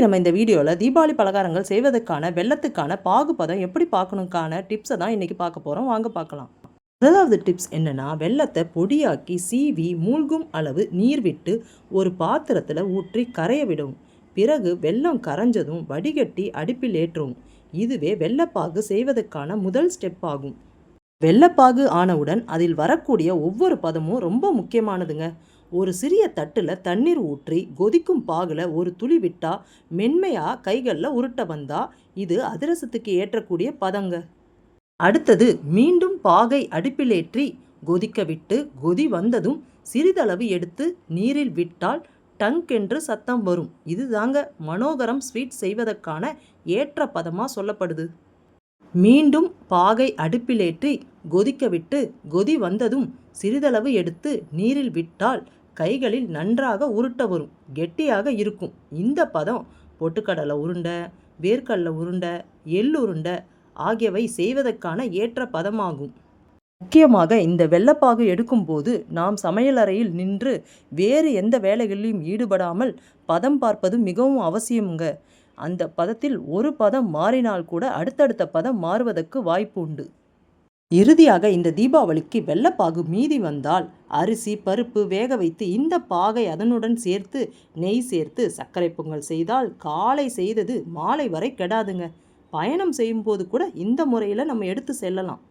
இன்றைக்கி நம்ம இந்த வீடியோவில் தீபாவளி பலகாரங்கள் செய்வதற்கான வெள்ளத்துக்கான பாகுபதம் எப்படி பார்க்கணுக்கான டிப்ஸை தான் இன்றைக்கி பார்க்க போகிறோம் வாங்க பார்க்கலாம். முதலாவது டிப்ஸ் என்னென்னா வெள்ளத்தை பொடியாக்கி சீவி மூழ்கும் அளவு நீர் விட்டு ஒரு பாத்திரத்தில் ஊற்றி கரைய விடும் பிறகு வெள்ளம் கரைஞ்சதும் வடிகட்டி அடுப்பில் ஏற்றும் இதுவே வெள்ளப்பாகு செய்வதற்கான முதல் ஸ்டெப் ஆகும். வெள்ளப்பாகு ஆனவுடன் அதில் வரக்கூடிய ஒவ்வொரு பதமும் ரொம்ப முக்கியமானதுங்க. ஒரு சிறிய தட்டில் தண்ணீர் ஊற்றி கொதிக்கும் பாகில் ஒரு துளி விட்டா மென்மையாக கைகளில் உருட்ட வந்தா இது அதிரசத்துக்கு ஏற்றக்கூடிய பதங்க. அடுத்தது மீண்டும் பாகை அடுப்பிலேற்றி கொதிக்க விட்டு கொதி வந்ததும் சிறிதளவு எடுத்து நீரில் விட்டால் டங்க் என்று சத்தம் வரும். இதுதாங்க மனோகரம் ஸ்வீட் செய்வதற்கான ஏற்ற பதமாக சொல்லப்படுது. மீண்டும் பாகை அடுப்பிலேற்றி கொதிக்கவிட்டு கொதி வந்ததும் சிறிதளவு எடுத்து நீரில் விட்டால் கைகளில் நன்றாக உருட்ட வரும். கெட்டியாக இருக்கும். இந்த பதம் பொட்டுக்கடலை உருண்டை வேர்க்கடலை உருண்டை எள்ளுருண்டை ஆகியவை செய்வதற்கான ஏற்ற பதமாகும். முக்கியமாக இந்த வெள்ளப்பாகு எடுக்கும்போது நாம் சமையலறையில் நின்று வேறு எந்த வேலைகளிலும் ஈடுபடாமல் பதம் பார்ப்பது மிகவும் அவசியமுங்க. அந்த பதத்தில் ஒரு பதம் மாறினால் கூட அடுத்தடுத்த பதம் மாறுவதற்கு வாய்ப்பு உண்டு. இறுதியாக இந்த தீபாவளிக்கு வெள்ளப்பாகு மீதி வந்தால் அரிசி பருப்பு வேக வைத்து இந்த பாகை அதனுடன் சேர்த்து நெய் சேர்த்து சர்க்கரை பொங்கல் செய்தால் காலை செய்தது மாலை வரை கெடாதுங்க. பயணம் செய்யும்போது கூட இந்த முறையில் நம்ம எடுத்து செல்லலாம்.